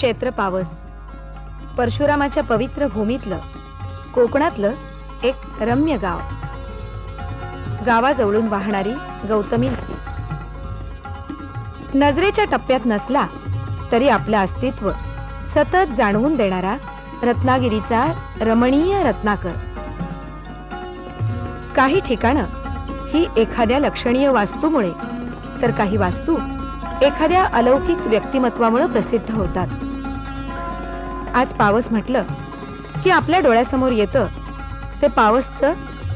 क्षेत्र पावस. परशुरामाच्या पवित्र भूमीतलं कोकणातलं एक रम्य गाव. गावाजवळून वाहणारी गौतमी नदी. नजरेच्या टप्प्यात नसला तरी आपलं अस्तित्व सतत जाणवून देणारा रत्नागिरीचा रमणीय रत्नाकर. काही ठिकाणं ही एखाद्या लक्षणीय वास्तूमुळे तर काही वास्तू एखाद्या अलौकिक व्यक्तिमत्वामुळे प्रसिद्ध होतात. आज पावस म्हटलं की आपल्या डोळ्यासमोर येतं ते पावसचं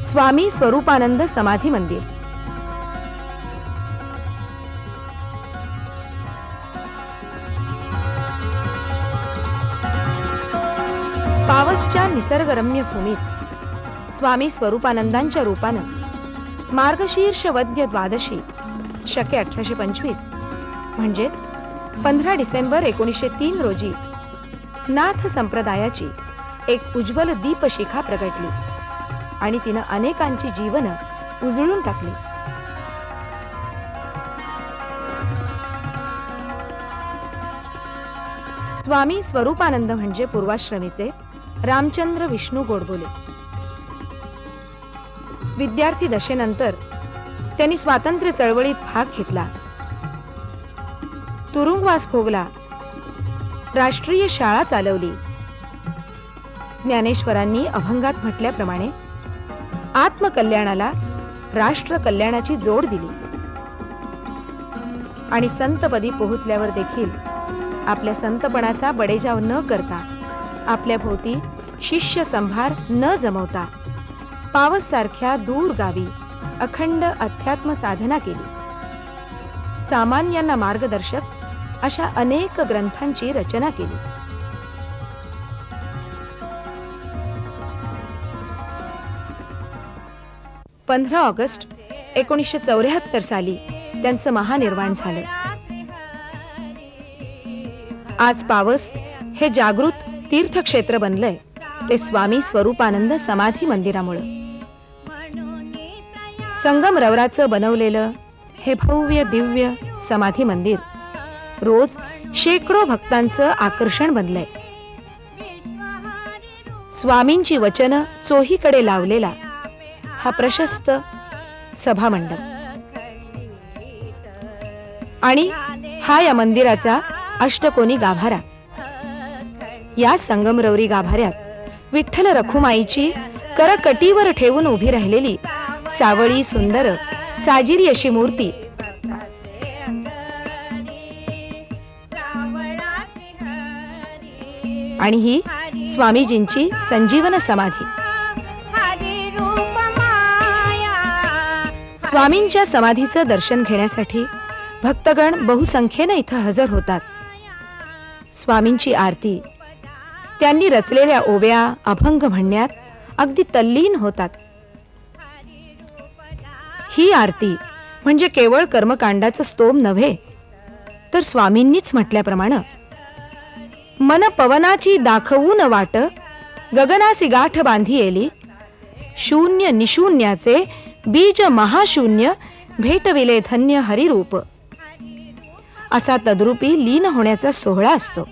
स्वामी स्वरूपानंद समाधी मंदिर. पावसच्या निसर्गरम्य भूमीत स्वामी स्वरूपानंदांच्या रूपानं मार्गशीर्ष वद्य द्वादशी शके अठराशे पंचवीस म्हणजेच पंधरा डिसेंबर एकोणीसशे तीन रोजी नाथ संप्रदायाची एक उज्ज्वल दीपशिखा प्रगटली आणि तिनं अनेकांची जीवन उजळून टाकली. स्वामी स्वरूपानंद म्हणजे पूर्वाश्रमीचे रामचंद्र विष्णू गोडबोले. विद्यार्थी दशेनंतर त्यांनी स्वातंत्र्य चळवळीत भाग घेतला. तुरुंगवास भोगला. राष्ट्रीय शाळा चालवली. ज्ञानेश्वरांनी अभंगात म्हटल्याप्रमाणे आत्मकल्याणाला राष्ट्र कल्याणाची जोड दिली. आणि संतपदी पोहोचल्यावर देखील आपल्या संतपणाचा बडेजाव न करता आपल्या भोवती शिष्य संभार न जमवता पावससारख्या दूर गावी अखंड अध्यात्म साधना केली. सामान्यांना मार्गदर्शक अशा अनेक ग्रंथांची रचना केली. पंधरा ऑगस्ट एकोणीसशे चौऱ्याहत्तर साली त्यांचं महानिर्वाण झालं. आज पावस हे जागृत तीर्थक्षेत्र बनलंय ते स्वामी स्वरूपानंद समाधी मंदिरामुळं. संगम रवराचं बनवलेलं हे भव्य दिव्य समाधी मंदिर रोज शेकडो भक्तांचं आकर्षण बनलंय. स्वामींची वचनं चोहीकडे लावलेला हा प्रशस्त सभामंडप. आणि हा या मंदिराचा अष्टकोनी गाभारा. या संगमरवरी गाभाऱ्यात विठ्ठल रखुमाईची करकटीवर ठेवून उभी राहिलेली सावळी सुंदर साजिरी अशी मूर्ती आणि ही स्वामीजींची संजीवन समाधी. स्वामींच्या समाधीचं दर्शन घेण्यासाठी भक्तगण बहुसंख्येनं इथं हजर होतात. स्वामींची आरती त्यांनी रचलेल्या ओव्या अभंग म्हणण्यात अगदी तल्लीन होतात. ही आरती म्हणजे केवळ कर्मकांडाचं स्तोम नव्हे तर स्वामींनीच म्हटल्याप्रमाणे मन पवनाची दाखवून वाट गगनासी गाठ बांधी येली शून्य निशून्याचे बीज महाशून्य भेटविले धन्य हरिरूप. असा तद्रुपी लीन होण्याचा सोहळा असतो.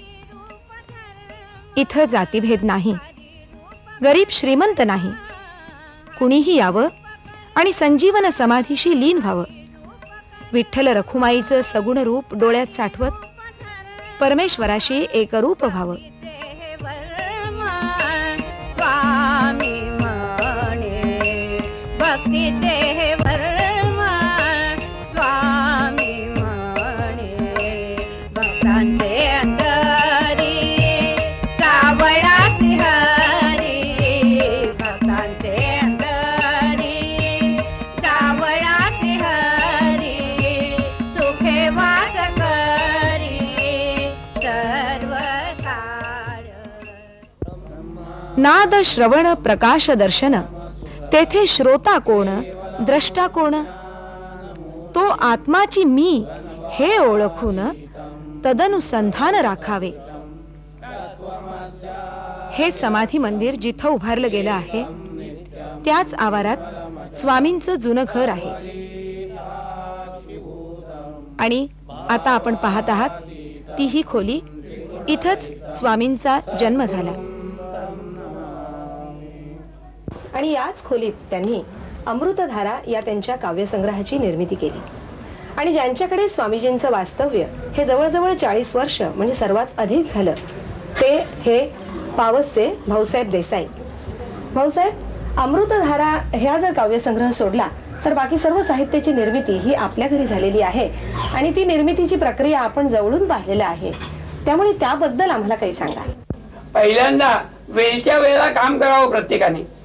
इथं जातीभेद नाही. गरीब श्रीमंत नाही. कुणीही यावं आणि संजीवन समाधीशी लीन व्हावं. विठ्ठल रखुमाईचं सगुण रूप डोळ्यात साठवत परमेश्वराशी एकरूप व्हावं. स्वामी म्हणे नाद श्रवण प्रकाश दर्शन. तेथे श्रोता कोण द्रष्टा कोण? तो आत्माची मी हे ओळखून तदनुसंधान राखावे. हे समाधी मंदिर जिथं उभारलं गेलं आहे त्याच आवारात स्वामींचं जुनं घर आहे. आणि आता आपण पाहत आहात ती ही खोली इथंच स्वामींचा जन्म झाला. आणि याच खोलीत त्यांनी अमृतधारा या त्यांच्या काव्यसंग्रहाची निर्मिती केली. आणि ज्यांच्याकडे स्वामीजींचं वास्तव्य हे जवळजवळ चाळीस वर्ष म्हणजे सर्वात अधिक झालं ते हे पावसचे भाऊसाहेब देसाई. भाऊसाहेब अमृतधारा ह्या जर काव्यसंग्रह सोडला तर बाकी सर्व साहित्याची निर्मिती ही आपल्या घरी झालेली आहे आणि ती निर्मितीची प्रक्रिया आपण जवळून पाहिलेलं आहे. त्यामुळे त्याबद्दल आम्हाला काही सांगा. पहिल्यांदा वेळच्या वेळेला काम करावं प्रत्येकाने.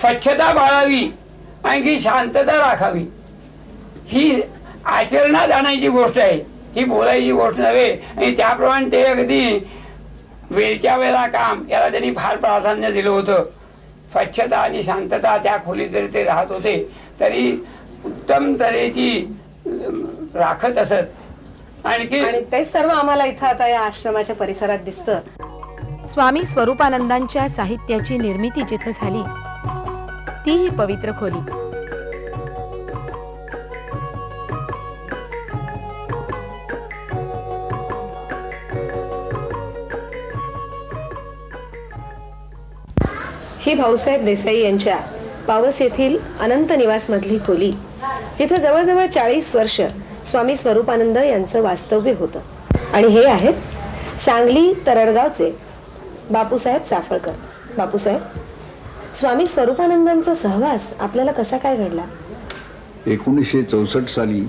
स्वच्छता बाळावी आणखी शांतता राखावी. ही आचरणात आणायची गोष्ट आहे ही बोलायची गोष्ट नव्हे. आणि त्याप्रमाणे ते अगदी वेळच्या वेळेला काम याला त्यांनी फार प्राधान्य दिलं होतं. स्वच्छता आणि शांतता त्या खोलीत जरी ते राहत होते तरी उत्तम तऱ्हेची राखत असत. आणखी आणि तेच सर्व आम्हाला इथं आता या आश्रमाच्या परिसरात दिसतं. स्वामी स्वरूपानंदांच्या साहित्याची निर्मिती जिथं झाली ती ही पवित्र खोली ही भाऊसाहेब देसाई यांच्या पावस येथील अनंत निवास मधली खोली जिथे जवळजवळ चाळीस वर्ष स्वामी स्वरूपानंद यांचं वास्तव्य होतं. आणि हे आहेत सांगली तरडगावचे बापूसाहेब साफळकर. बापूसाहेब? स्वामी स्वरूपानंदांचा सहवास आपल्याला कसा काय घडला? एकोणीसशे चौसष्ट साली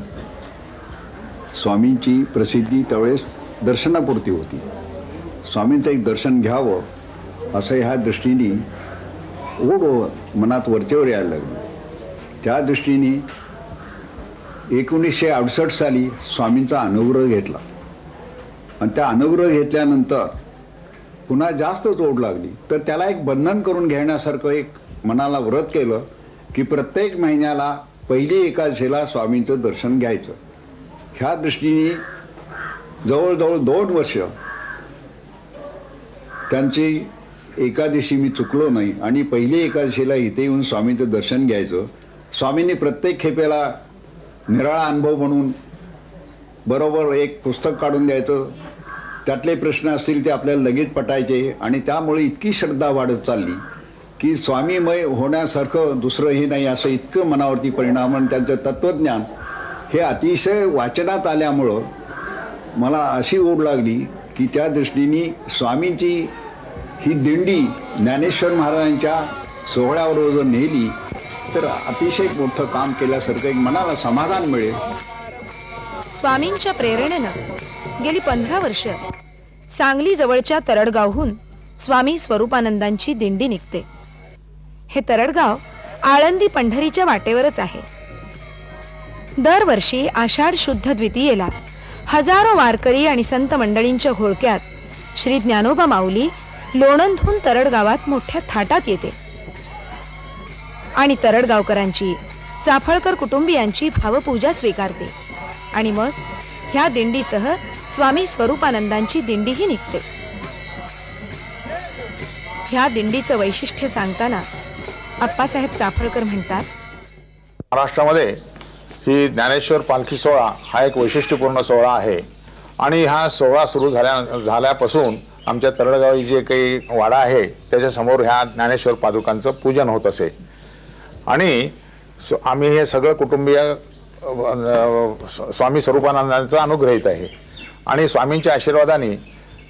स्वामींची प्रसिद्धी त्यावेळेस दर्शनापुरती होती. स्वामींचं एक दर्शन घ्यावं असं ह्या दृष्टीने ओढ मनात वरचेवर यायला लागली. त्या दृष्टीने एकोणीसशे अडुसष्ट साली स्वामींचा अनुग्रह घेतला. आणि त्या अनुग्रह घेतल्यानंतर पुन्हा जास्तच ओढ लागली. तर त्याला एक बंधन करून घेण्यासारखं एक मनाला व्रत केलं की प्रत्येक महिन्याला पहिली एकादशीला स्वामींचं दर्शन घ्यायचं. ह्या दृष्टीने जवळजवळ दोन वर्ष त्यांची एकादशी मी चुकलो नाही आणि पहिली एकादशीला इथे येऊन स्वामींचं दर्शन घ्यायचं. स्वामींनी प्रत्येक खेपेला निराळा अनुभव म्हणून बरोबर एक पुस्तक काढून द्यायचं. त्यातले प्रश्न असतील ते आपल्याला लगेच पटायचे. आणि त्यामुळे इतकी श्रद्धा वाढत चालली की स्वामीमय होण्यासारखं दुसरंही नाही असं इतकं मनावरती परिणाम आणि त्यांचं तत्त्वज्ञान हे अतिशय वाचनात आल्यामुळं मला अशी ओढ लागली की त्या दृष्टीने स्वामींची ही दिंडी ज्ञानेश्वर महाराजांच्या सोहळ्यावर जर नेली तर अतिशय मोठं काम केल्यासारखं एक मनाला समाधान मिळेल. स्वामींच्या प्रेरणेनं गेली पंधरा वर्ष सांगली जवळच्या तरडगावहून स्वामी स्वरूपानंदांची दिंडी निघते. हे तरडगाव आळंदी पंढरीच्या वाटेवरच आहे. दरवर्षी आषाढ शुद्ध द्वितीयेला हजारो वारकरी आणि संत मंडळींच्या घोळक्यात श्री ज्ञानोबा माऊली लोणंदहून तरडगावात मोठ्या थाटात येते. आणि तरडगावकरांची चाफळकर कुटुंबियांची भावपूजा स्वीकारते. आणि मग ह्या दिंडीसह स्वामी स्वरूपानंदांची दिंडीही निघते. ह्या दिंडीचं वैशिष्ट्य सांगताना अप्पासाहेब चाफळकर म्हणतात महाराष्ट्रामध्ये ही ज्ञानेश्वर पालखी सोहळा हा एक वैशिष्ट्यपूर्ण सोहळा आहे. आणि हा सोहळा सुरू झाल्या झाल्यापासून आमच्या तरळगावी जे काही वाडा आहे त्याच्यासमोर ह्या ज्ञानेश्वर पादुकांचं पूजन होत असे. आणि आम्ही हे सगळं कुटुंबीय स्वामी स्वरूपानंदांचा अनुग्रहित आहे. आणि स्वामींच्या आशीर्वादाने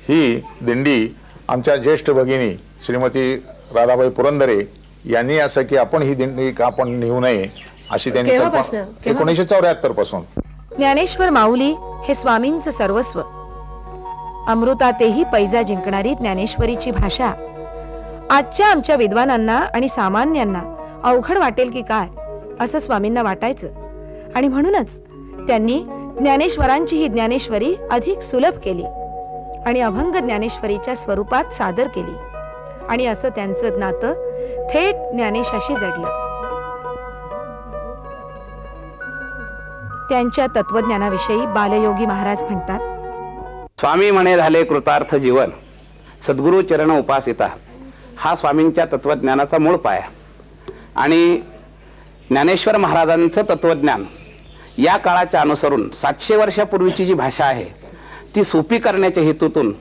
ही दिंडी आमच्या ज्येष्ठ भगिनी श्रीमती राधाबाई पुरंदरे यांनी असं की आपण ही दिंडी का आपण नेऊ नये अशी त्यांनी एकोणीसशे चौऱ्याहत्तरपासून. ज्ञानेश्वर माऊली हे स्वामींचं सर्वस्व. अमृतातेही पैजा जिंकणारी ज्ञानेश्वरीची भाषा. आजच्या आमच्या विद्वानांना आणि सामान्यांना अवघड वाटेल की काय असं स्वामींना वाटायचं. आणि म्हणूनच त्यांनी ज्ञानेश्वरांची ही ज्ञानेश्वरी अधिक सुलभ केली आणि अभंग ज्ञानेश्वरीच्या स्वरूपात सादर केली. आणि असं त्यांचं नातं थेट ज्ञानेशाशी जडलं. त्यांच्या तत्वज्ञानाविषयी बालयोगी महाराज म्हणतात स्वामी म्हणे झाले कृतार्थ जीवन सद्गुरु चरण उपासिता हा स्वामींच्या तत्वज्ञानाचा मूळ पाया. आणि ज्ञानेश्वर महाराजांचं तत्वज्ञान. या काळाच्या अनुसरून सातशे वर्षापूर्वीची जी भाषा आहे ती सोपी करण्याच्या हेतूतून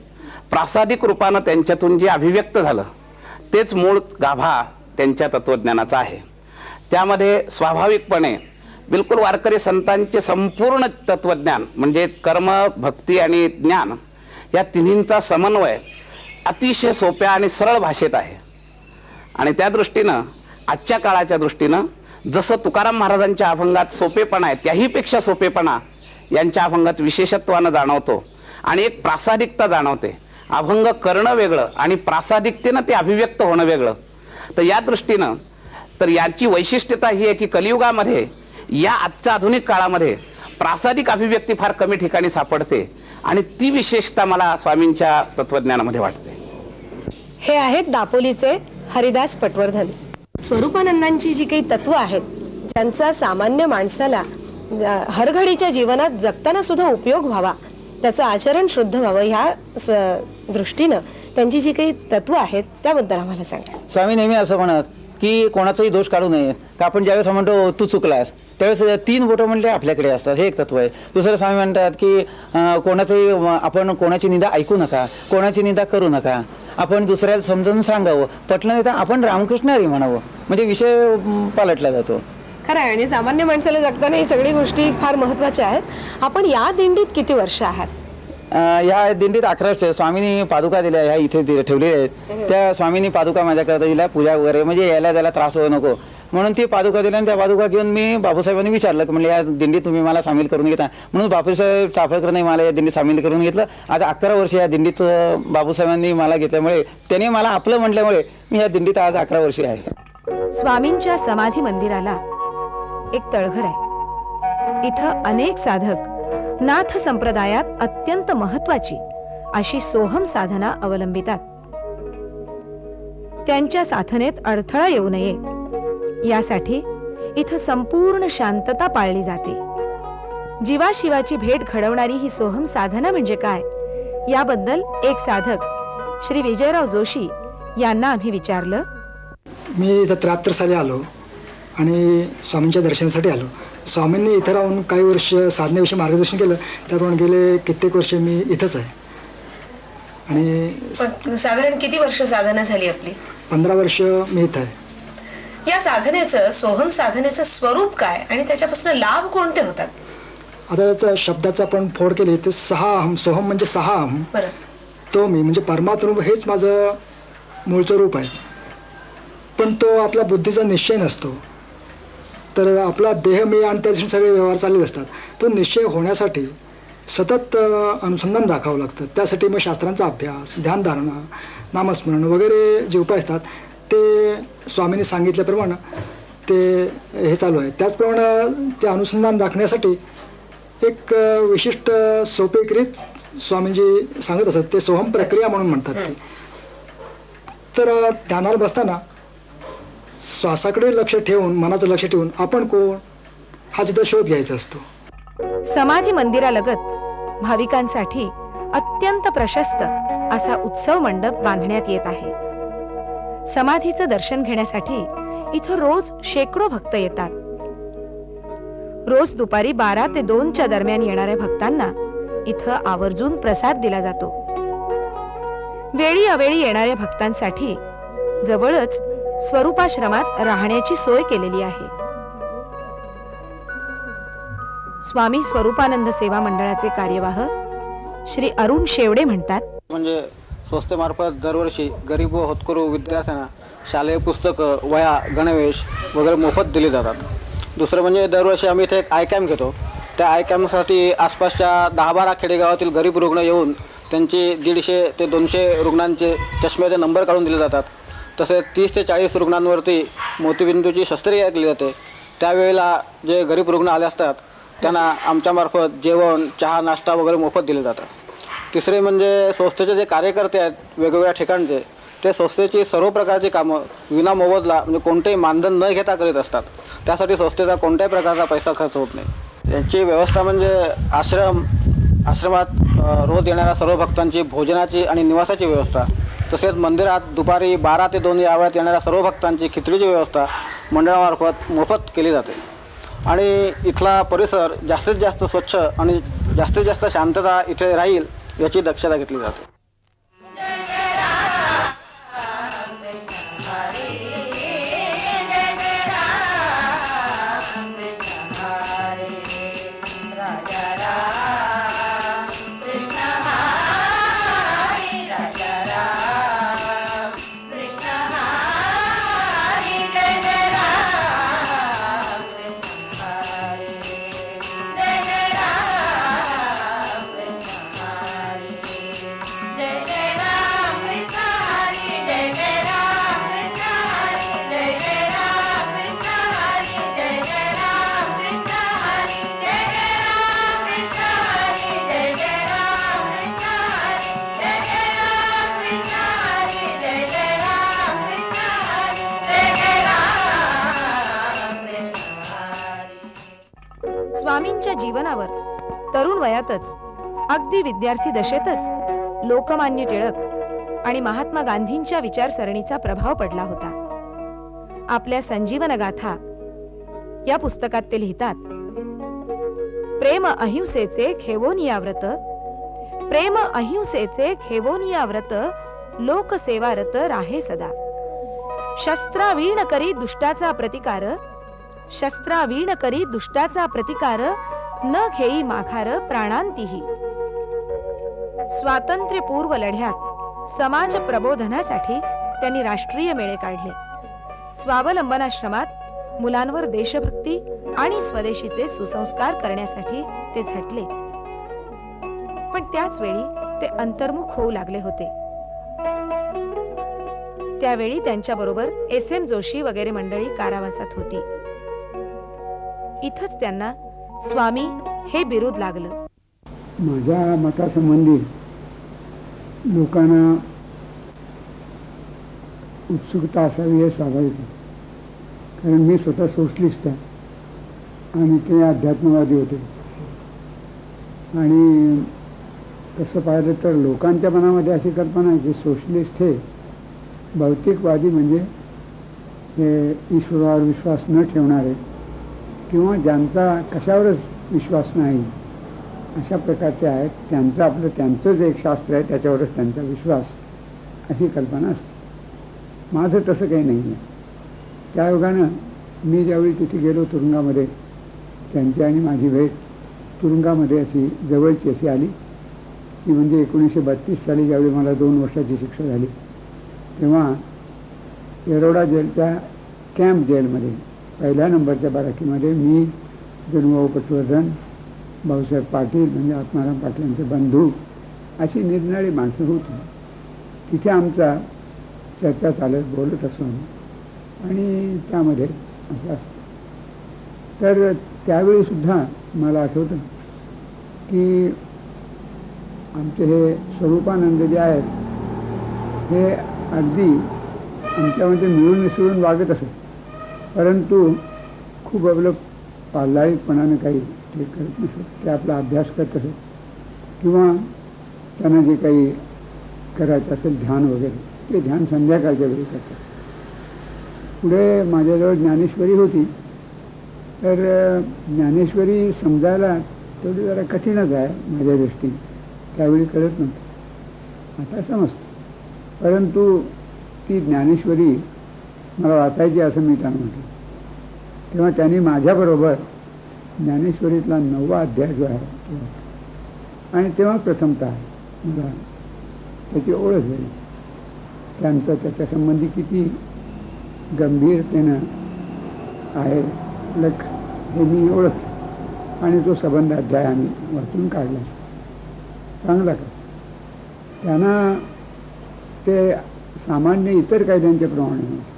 प्रासादिक रूपानं त्यांच्यातून जे अभिव्यक्त झालं तेच मूळ गाभा त्यांच्या तत्वज्ञानाचा आहे. त्यामध्ये स्वाभाविकपणे बिलकुल वारकरी संतांचे संपूर्ण तत्वज्ञान म्हणजे कर्म भक्ती आणि ज्ञान या तिन्हींचा समन्वय अतिशय सोप्या आणि सरळ भाषेत आहे. आणि त्या दृष्टीनं आजच्या काळाच्या दृष्टीनं जसं तुकाराम महाराजांच्या अभंगात सोपेपणा आहे त्याहीपेक्षा सोपेपणा यांच्या अभंगात विशेषत्वानं जाणवतो आणि एक प्रासादिकता जाणवते. अभंग करणं वेगळं आणि प्रासादिकतेनं ते अभिव्यक्त होणं वेगळं. तर या दृष्टीनं तर याची वैशिष्ट्यता ही आहे की कलियुगामध्ये या आजच्या आधुनिक काळामध्ये प्रासादिक अभिव्यक्ती फार कमी ठिकाणी सापडते आणि ती विशेषता मला स्वामींच्या तत्वज्ञानामध्ये वाटते. हे आहेत दापोलीचे हरिदास पटवर्धन. स्वरूपानंदांची जी काही तत्व आहेत ज्यांचा सामान्य माणसाला हरघडीच्या जीवनात जगताना सुद्धा उपयोग व्हावा त्याचं आचरण शुद्ध व्हावं ह्या स्व- दृष्टीनं त्यांची जी काही तत्व आहेत त्याबद्दल आम्हाला सांगा. स्वामी नेहमी असं म्हणत की कोणाचाही दोष काढू नये. का आपण ज्यावेळेस म्हणतो तू चुकलास. त्यावेळेस तीन बोटं म्हणले आपल्याकडे असतात. हे एक तत्व आहे. दुसरं स्वामी म्हणतात की कोणाचंही आपण कोणाची निंदा ऐकू नका कोणाची निंदा करू नका. आपण दुसऱ्याला समजावून सांगावं. पटलं नाही तर आपण रामकृष्णारी म्हणावं. म्हणजे विषय पालटला जातो. खरं आहे आणि सामान्य माणसाला जगताना ही सगळी गोष्टी फार महत्त्वाच्या आहेत. आपण या दिंडीत किती वर्ष आहात? ह्या दिंडीत अकरा वर्ष स्वामींनी पादुका दिल्या ह्या इथे ठेवलेल्या आहेत. त्या स्वामींनी पादुका माझ्याकडे दिल्या पूजा वगैरे म्हणजे यायला जायला त्रास होऊ नको. म्हणून ती पादुका दिल्या आणि त्या पादुका घेऊन मी बापूसाहेबांनी विचारलं की म्हणलं या दिंडीत तुम्ही मला सामील करून घेता. म्हणून बापूसाहेब चाफळकरने मला या दिंडीत सामील करून घेतलं. आज अकरा वर्ष या दिंडीत बापूसाहेबांनी मला घेतल्यामुळे त्याने मला आपलं म्हटल्यामुळे मी या दिंडीत आज अकरा वर्षे आहे. स्वामींच्या समाधी मंदिराला एक तळघर आहे. इथं अनेक साधक नाथ संप्रदायात अत्यंत महत्वाची अशी सोहम साधना अवलंबितात. त्यांच्या साधनेत अडथळा येऊ नये. यासाठी इथं संपूर्ण शांतता पाळली जाते. जीवाशिवाची भेट घडवणारी ही सोहम साधना म्हणजे काय? याबद्दल एक साधक श्री विजयराव जोशी यांना आम्ही विचारलं. मी इथं त्र्याहत्तर साली आलो आणि स्वामींच्या दर्शनासाठी आलो. स्वामींनी इथं राहून काही वर्ष साधनेविषयी मार्गदर्शन केलं. त्याप्रमाणे गेले कित्येक वर्ष मी इथंच आहे. आणि साधारण किती वर्ष साधना झाली आपली? पंधरा वर्ष मी इथं आहे. या साधनेचं सोहम साधनेचं स्वरूप काय? आणि त्याच्यापासून लाभ कोणते होतात? आता त्याचा शब्दाचा आपण फोड केली तर सहा अहम सोहम म्हणजे सहा अहम. तो मी म्हणजे परमात्म हेच माझं मूळचं रूप आहे. पण तो आपला बुद्धीचा निश्चय नसतो. तर आपला देहमेय मी आणि त्या दिवशी सगळे व्यवहार चाललेले असतात. तो निश्चय होण्यासाठी सतत अनुसंधान राखावं लागतं. त्यासाठी मग शास्त्रांचा अभ्यास ध्यानधारणा नामस्मरण वगैरे जे उपाय असतात ते स्वामींनी सांगितल्याप्रमाणे ते हे चालू आहे. त्याचप्रमाणे ते अनुसंधान राखण्यासाठी एक विशिष्ट सोपे स्वामीजी स्वामींजी सांगत असत. ते सोहम प्रक्रिया म्हणून म्हणतात ते. तर ध्यानावर बसताना श्वासाकडे लक्ष ठेवून मनाचं लक्ष ठेवून आपण कोण? हा तिथं शोध घ्यायचा असतो. समाधी मंदिरालगत भाविकांसाठी अत्यंत प्रशस्त असा उत्सव मंडप बांधण्यात येत आहे. समाधीचं दर्शन घेण्यासाठी इथं रोज शेकडो भक्त येतात. रोज दुपारी बारा ते दोनच्या दरम्यान येणाऱ्या भक्तांना इथं आवर्जून प्रसाद दिला जातो. वेळी अवेळी येणाऱ्या भक्तांसाठी जवळच स्वरूपाश्रमात राहण्याची सोय केलेली आहे. स्वामी स्वरूपानंद सेवा मंडळाचे कार्यवाह श्री अरुण शेवडे म्हणतात म्हणजे संस्थेमार्फत दरवर्षी गरीब व होतकरू विद्यार्थ्यांना शालेय पुस्तकं वया गणवेश वगैरे मोफत दिली जातात. दुसरं म्हणजे दरवर्षी आम्ही इथे एक आय कॅम्प घेतो. त्या आय कॅम्पसाठी आसपासच्या दहा बारा खेडेगावातील गरीब रुग्ण येऊन त्यांची दीडशे ते दोनशे रुग्णांचे चष्म्याचे नंबर काढून दिले जातात. तसेच तीस ते चाळीस रुग्णांवरती मोतीबिंदूची शस्त्रक्रिया केली जाते. त्यावेळेला जे गरीब रुग्ण आले असतात त्यांना आमच्यामार्फत जेवण चहा नाश्ता वगैरे मोफत दिले जातात. तिसरे म्हणजे संस्थेचे जे कार्यकर्ते आहेत वेगवेगळ्या ठिकाणचे ते संस्थेची सर्व प्रकारची कामं विना मोबदला म्हणजे कोणतेही मानधन न घेता करीत असतात. त्यासाठी संस्थेचा कोणत्याही प्रकारचा पैसा खर्च होत नाही. यांची व्यवस्था म्हणजे आश्रम आश्रमात रोज येणाऱ्या सर्व भक्तांची भोजनाची आणि निवासाची व्यवस्था तसेच मंदिरात दुपारी बारा ते दोन या वेळात येणाऱ्या सर्व भक्तांची खिचडीची व्यवस्था मंडळामार्फत मोफत केली जाते. आणि इथला परिसर जास्तीत जास्त स्वच्छ आणि जास्तीत जास्त शांतता इथे राहील याची दक्षता घेतली जाते. स्वामींच्या जीवनावर तरुण वयातच अगदी विद्यार्थी दशेतच लोकमान्य टिळक आणि महात्मा गांधींच्या विचारसरणीचा प्रभाव पडला होता. आपल्या संजीवन गाथा या पुस्तकात ते लिहितात प्रेम अहिंसेचे खेवोनिया व्रत प्रेम अहिंसेचे खेवोनिया व्रत लोकसेवारत राहे सदा. शस्त्रावीण करी दुष्टाचा प्रतिकार शस्त्रावीण करी दुष्टाचा प्रतिकार न घेई माघार प्राणांतीही. स्वातंत्र्यपूर्व लढ्यात समाज प्रबोधनासाठी त्यांनी राष्ट्रीय मेळे काढले. स्वावलंबनाश्रमात मुलांवर देशभक्ती आणि स्वदेशीचे सुसंस्कार करण्यासाठी ते झटले. पण त्याच वेळी ते अंतर्मुख होऊ लागले होते. त्यावेळी त्यांच्या बरोबर एस एम जोशी वगैरे मंडळी कारावासात होती. इथंच त्यांना स्वामी हे बिरुद लागलं. माझ्या मतासंबंधी लोकांना उत्सुकता असावी हे स्वाभाविक कारण मी स्वतः सोशलिस्ट आहे आणि ते अध्यात्मवादी होते. आणि तसं पाहिलं तर लोकांच्या मनामध्ये अशी कल्पना आहे की सोशलिस्ट हे भौतिकवादी म्हणजे हे ईश्वरावर विश्वास न ठेवणारे किंवा ज्यांचा कशावरच विश्वास नाही अशा प्रकारचे आहेत. त्यांचं आपलं त्यांचं जे एक शास्त्र आहे त्याच्यावरच त्यांचा विश्वास अशी कल्पना असते. माझं तसं काही नाही आहे. त्या योगानं मी ज्यावेळी तिथे गेलो तुरुंगामध्ये त्यांची आणि माझी भेट तुरुंगामध्ये अशी जवळची अशी आली. ती म्हणजे एकोणीसशे बत्तीस साली ज्यावेळी मला दोन वर्षाची शिक्षा झाली तेव्हा येरोडा जेलच्या कॅम्प जेलमध्ये पहिल्या नंबरच्या बाराकीमध्ये मी जनुभाऊ पटवर्धन भाऊसाहेब पाटील म्हणजे आत्माराम पाटलांचे बंधू अशी निरनिराळी माणसं होती तिथे आमचा चर्चा चालत बोलत असून आणि त्यामध्ये असं असतं तर त्यावेळीसुद्धा मला आठवतं की आमचे हे स्वरूपानंद जे आहेत हे अगदी आमच्यामध्ये मिळून मिसळून वागत असत परंतु खूप आपलं पाल्लाळीपणानं काही ते करत नसत. ते आपला अभ्यास करत असत. किंवा त्यांना जे काही करायचं असेल ध्यान वगैरे ते ध्यान संध्याकाळच्या वेळी करतात पुढे माझ्याजवळ ज्ञानेश्वरी होती. तर ज्ञानेश्वरी समजायला तेवढी जरा कठीणच आहे माझ्या दृष्टीने. त्यावेळी कळत नव्हतं. आता समजतं. परंतु ती ज्ञानेश्वरी मला वाचायची असं मी त्यांना म्हटलं. तेव्हा त्यांनी माझ्याबरोबर ज्ञानेश्वरीतला नववा अध्याय जो आहे तो आणि तेव्हा प्रथमतः मला त्याची ओळख झाली. त्यांचं त्याच्यासंबंधी किती गंभीरतेनं आहे लख हे मी ओळखलं. आणि तो संबंध अध्याय आम्ही वाचून काढला. चांगला का? त्यांना ते सामान्य इतर कायद्यांच्याप्रमाणे नव्हते.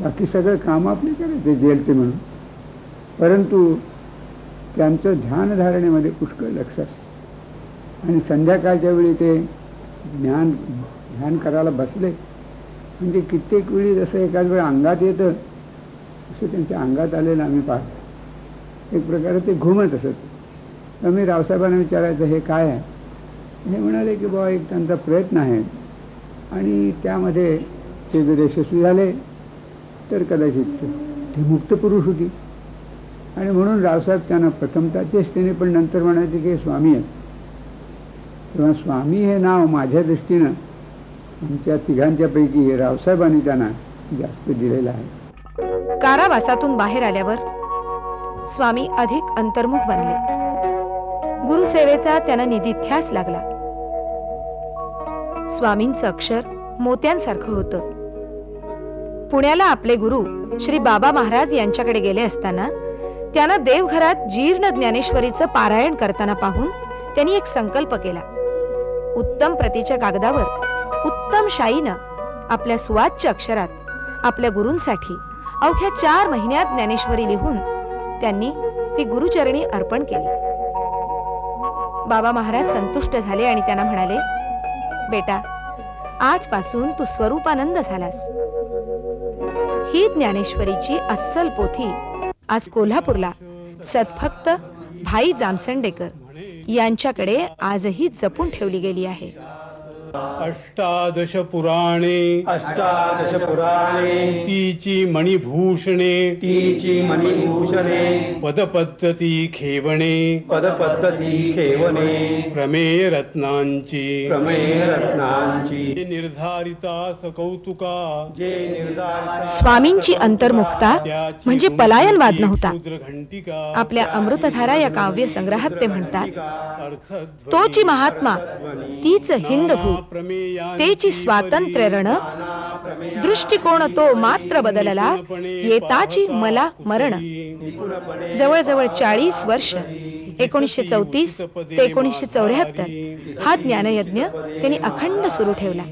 बाकी सगळं काम आपले करायचे जेलचे म्हणून. परंतु त्यांचं ध्यानधारणेमध्ये पुष्कळ लक्ष असतं. आणि संध्याकाळच्या वेळी ते ज्ञान ध्यान करायला बसले. म्हणजे कित्येक वेळी जसं एकाच वेळ अंगात येतं असं त्यांच्या अंगात आलेलं आम्ही पाहतो. एक प्रकारे ते घुमत असत. तर मी रावसाहेबांना विचारायचं हे काय आहे? हे म्हणाले की बाबा एक त्यांचा प्रयत्न आहे. आणि त्यामध्ये ते जर यशस्वी झाले. तर कदाचित ते मुक्त पुरुष होती. आणि म्हणून रावसाहेब त्यांना प्रथमतः चेष्टेने पण नंतर म्हणायचे की स्वामी आहेत. तेव्हा स्वामी हे नाव माझ्या दृष्टीनं आमच्या तिघांच्यापैकी रावसाहेबांनी त्यांना जास्त दिलेलं आहे. कारावासातून बाहेर आल्यावर स्वामी अधिक अंतर्मुख बनले. गुरुसेवेचा त्यांना निधिध्यास लागला. स्वामींचं अक्षर मोत्यांसारखं होतं. पुण्याला आपले गुरु श्री बाबा महाराज यांच्याकडे गेले असताना त्यांना देवघरात जीर्ण ज्ञानेश्वरीचं पारायण करताना पाहून त्यांनी एक संकल्प केला. उत्तम प्रतीच्या कागदावर उत्तम शाईनं आपल्या सुवाच्य अक्षरात आपल्या गुरूंसाठी अवघ्या चार महिन्यात ज्ञानेश्वरी लिहून त्यांनी ती गुरुचरणी अर्पण केली. बाबा महाराज संतुष्ट झाले आणि त्यांना म्हणाले बेटा आजपासून तू स्वरूपानंद झालास. ही ज्ञानेश्वरीची अस्सल पोथी आज कोल्हापूरला. सतफक्त भाई जामसंडेकर यांच्याकडे आजही जपून ठेवली गेली आहे. अष्टादश पुराणे अष्टादश पुराणे तीची मणिभूषणे तीची मणिभूषणे पदपद्धती खेवणे पदपद्धती खेवणे प्रमेय रत्नांची प्रमेय रत्नांची निर्धारिता सकौतुका जे निर्धारित स्वामींची अंतर्मुखता म्हणजे पलायनवाद नव्हता. आपल्या अमृतधारा या काव्य संग्रहात ते म्हणतात तोची महात्मा तीच हिंदभू तेची स्वातंत्र्य रण दृष्टिकोन तो मात्र बदलला येताची मला मरण. जवळजवळ चाळीस वर्ष एकोणीसशे चौतीस ते एकोणीसशे चौऱ्याहत्तर हा ज्ञानयज्ञ त्यांनी अखंड सुरू ठेवला.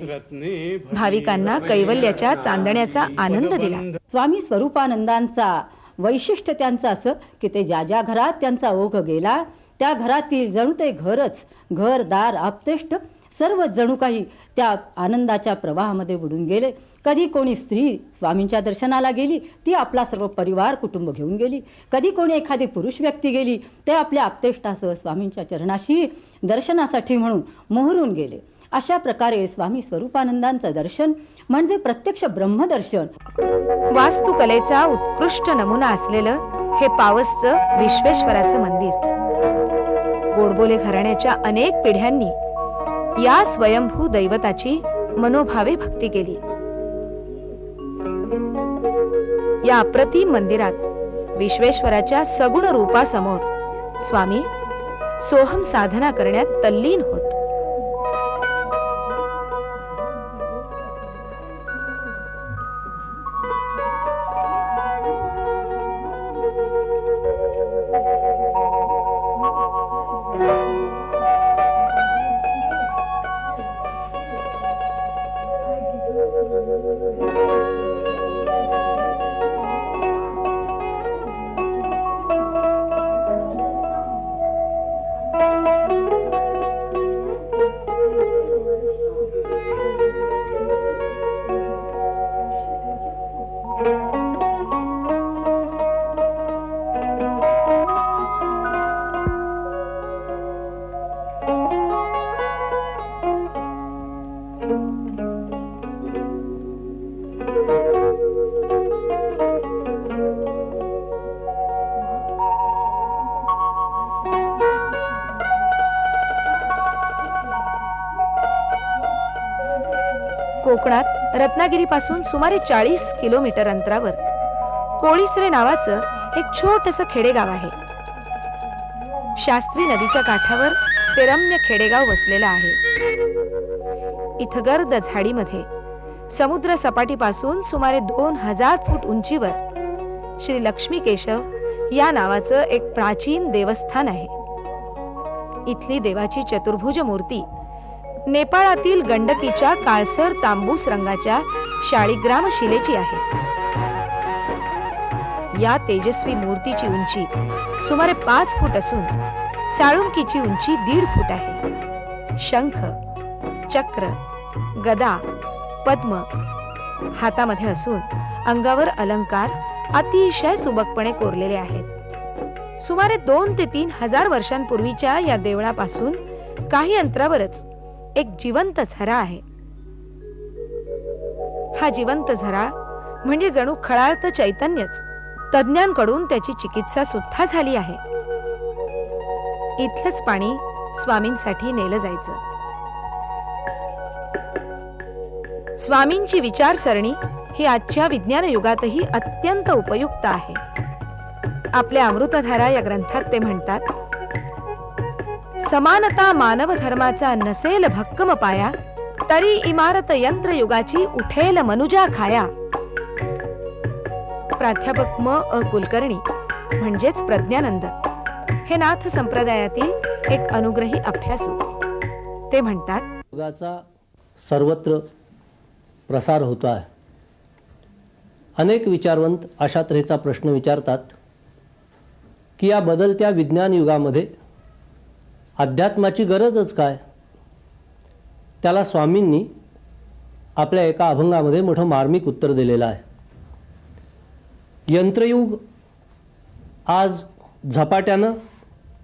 भाविकांना कैवल्याच्या चांदण्याचा आनंद दिला. स्वामी स्वरूपानंदांचा वैशिष्ट्य त्यांचं असं की ते ज्या ज्या घरात त्यांचा ओघ गेला त्या घरातील जणू ते घरच घरदार आपतेष्ट सर्व जणू काही त्या आनंदाच्या प्रवाहामध्ये बुडून गेले. कधी कोणी स्त्री स्वामींच्या दर्शनाला गेली ती आपला सर्व परिवार कुटुंब घेऊन गेली. कधी कोणी एखादी पुरुष व्यक्ती गेली ते आपल्या आपतेष्टासह स्वामींच्या चरणाशी दर्शनासाठी म्हणून मोहरून गेले. अशा प्रकारे स्वामी स्वरूपानंदांचं दर्शन म्हणजे प्रत्यक्ष ब्रह्मदर्शन. वास्तुकलेचा उत्कृष्ट नमुना असलेलं हे पावसचं विश्वेश्वराचं मंदिर. गोडबोले घराण्याच्या अनेक पिढ्यांनी या स्वयंभू दैवताची मनोभावे भक्ती केली. या अप्रतिम मंदिरात विश्वेश्वराच्या सगुण रूपासमोर स्वामी सोहम साधना करण्यात तल्लीन होत. रत्नागिरीपासून सुमारे चाळीस किलोमीटर अंतरावर. कोळीसरे नावाचं एक छोटस खेडेगाव आहे. शास्त्री नदीच्या काठावर ते रम्य खेडेगाव वसलेलं आहे. इथं गर्द झाडीमध्ये समुद्र सपाटीपासून सुमारे दोन हजार फूट उंचीवर श्री लक्ष्मी केशव या नावाचं एक प्राचीन देवस्थान आहे. इथली देवाची चतुर्भुज मूर्ती नेपाळातील गंडकीच्या काळसर तांबूस रंगाच्या शाळीग्राम शिलेची आहे. या तेजस्वी मूर्तीची उंची सुमारे पाच फूट असून साळुंकीची उंची दीड फूट आहे. शंख चक्र गदा पद्म हातामध्ये असून अंगावर अलंकार अतिशय सुबकपणे कोरलेले आहेत. सुमारे दोन ते तीन हजार वर्षांपूर्वीच्या या देवळापासून काही अंतरावरच एक जिवंत झरा आहे. हा जिवंत झरा म्हणजे जणू खळाळत चैतन्यच. तज्ञांकडून त्याची चिकित्सा सुद्धा झाली आहे. इथलंच पाणी स्वामींसाठी नेलं जायचं. स्वामींची विचारसरणी ही आजच्या विज्ञान युगातही अत्यंत उपयुक्त आहे. आपल्या अमृतधारा या ग्रंथात ते म्हणतात समानता मानव धर्माचा नसेल भक्कम पाया तरी इमारत यंत्र युगाची उठेल मनुजा खाया. प्राध्यापक म. अ. कुलकर्णी म्हणजेच प्रज्ञानंद. हे नाथ संप्रदायातील एक अनुग्रही अभ्यासू. ते म्हणतात युगाचा सर्वत्र प्रसार होतो आहे. अनेक विचारवंत अशा तऱ्हेचा प्रश्न विचारतात की या बदलत्या विज्ञान युगामध्ये अध्यात्माची गरजच काय? त्याला स्वामींनी आपल्या एका अभंगामध्ये मोठं मार्मिक उत्तर दिलेलं आहे. यंत्रयुग आज झपाट्यानं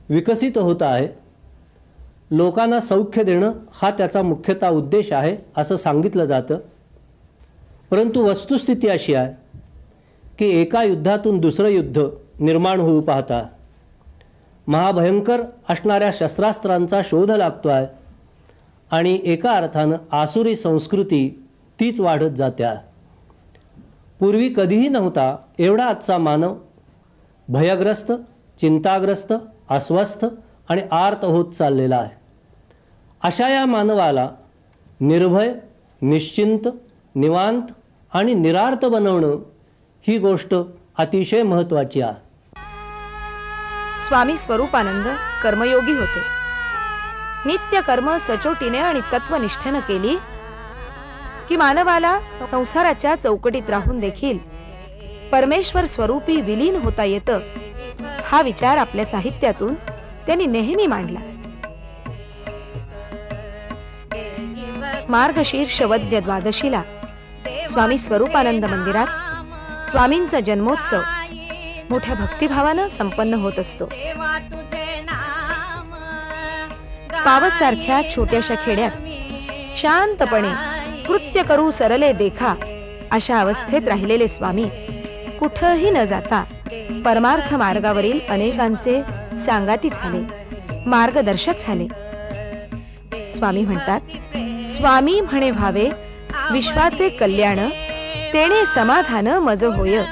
विकसित होत आहे. लोकांना सौख्य देणं हा त्याचा मुख्यतः उद्देश आहे असं सांगितलं जातं. परंतु वस्तुस्थिती अशी आहे की एका युद्धातून दुसरं युद्ध निर्माण होऊ पाहता महाभयंकर असणाऱ्या शस्त्रास्त्रांचा शोध लागतो आहे आणि एका अर्थानं आसुरी संस्कृती तीच वाढत जात्या. पूर्वी कधीही नव्हता एवढा आजचा मानव भयग्रस्त चिंताग्रस्त अस्वस्थ आणि आर्त होत चाललेला आहे. अशा या मानवाला निर्भय निश्चिंत निवांत आणि निरार्थ बनवणं ही गोष्ट अतिशय महत्त्वाची आहे. स्वामी स्वरूपानंद कर्मयोगी होते. नित्य कर्म सचोटीने आणि तत्वनिष्ठेनं केली की मानवाला संसाराच्या चौकटीत राहून देखील परमेश्वर स्वरूपी विलीन होता येतं हा विचार आपल्या साहित्यातून त्यांनी नेहमी मांडला. मार्गशीर्ष वद्य द्वादशीला स्वामी स्वरूपानंद मंदिरात स्वामींचा जन्मोत्सव मोठ्या भक्तिभावानं संपन्न होत असतो. पावस सारख्या छोट्याशा खेड्यात शांतपणे कृत्य करू सरले देखा अशा अवस्थेत राहिलेले स्वामी कुठंही न जाता परमार्थ मार्गावरील अनेकांचे सांगाती झाले मार्गदर्शक झाले. स्वामी म्हणतात स्वामी म्हणे व्हावे विश्वाचे कल्याण तेणे समाधान मज होय